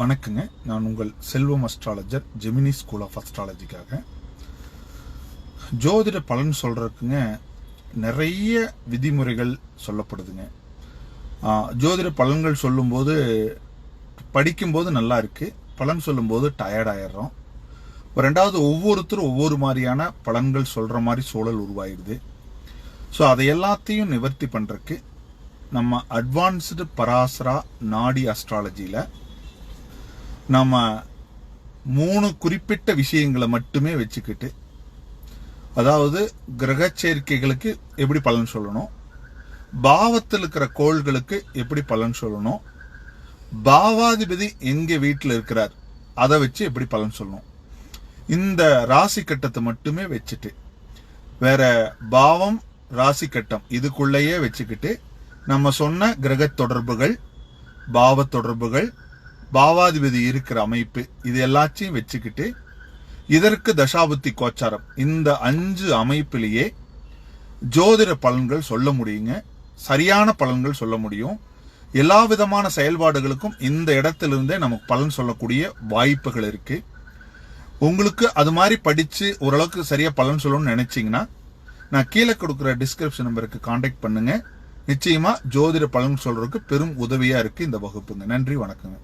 வணக்கங்க. நான் உங்கள் Selvam astrologer Gemini school of அஸ்ட்ராலஜிக்காக ஜோதிட பலன் சொல்கிறதுக்குங்க நிறைய விதிமுறைகள் சொல்லப்படுதுங்க. ஜோதிட பலன்கள் சொல்லும்போது படிக்கும்போது நல்லா இருக்கு. பலன் சொல்லும்போது டயர்டாயிடுறோம் ரெண்டாவது ஒவ்வொருத்தரும் ஒவ்வொரு மாதிரியான பலன்கள் சொல்கிற மாதிரி சூழல் உருவாயிடுது. ஸோ அதை எல்லாத்தையும் நிவர்த்தி பண்ணுறக்கு நம்ம அட்வான்ஸ்டு பராசரா நாடி அஸ்ட்ராலஜியில் நம்ம மூணு குறிப்பிட்ட விஷயங்களை மட்டுமே வச்சுக்கிட்டு அதாவது கிரக சேர்க்கைகளுக்கு எப்படி பலன் சொல்லணும்? பாவத்தில் இருக்கிற கோள்களுக்கு எப்படி பலன் சொல்லணும்? பாவாதிபதி எங்க வீட்டில் இருக்கிறார்? அதை வச்சு எப்படி பலன் சொல்லணும்? இந்த ராசி கட்டத்தை மட்டுமே வச்சுட்டு வேற பாவம் ராசி கட்டம் இதுக்குள்ளேயே வச்சுக்கிட்டு நம்ம சொன்ன கிரக தொடர்புகள் பாவ தொடர்புகள் பாவாதிபதி இருக்கிற அமைப்பு இது எல்லாத்தையும் வச்சுக்கிட்டு இதற்கு தசாபுத்தி கோச்சாரம். இந்த அஞ்சு அமைப்பிலேயே ஜோதிட பலன்கள் சொல்ல முடியுங்க. சரியான பலன்கள் சொல்ல முடியும். எல்லா விதமான செயல்பாடுகளுக்கும் இந்த இடத்திலிருந்தே நமக்கு பலன் சொல்லக்கூடிய வாய்ப்புகள் இருக்கு. உங்களுக்கு அது மாதிரி படிச்சு ஓரளவுக்கு சரியா பலன் சொல்லணும்னு நினைச்சீங்கன்னா நான் கீழே கொடுக்குற டிஸ்கிரிப்ஷன் நம்பருக்கு காண்டாக்ட் பண்ணுங்க. நிச்சயமா ஜோதிட பலன் சொல்றதுக்கு பெரும் உதவியா இருக்கு இந்த வகுப்புங்க. நன்றி வணக்கங்க.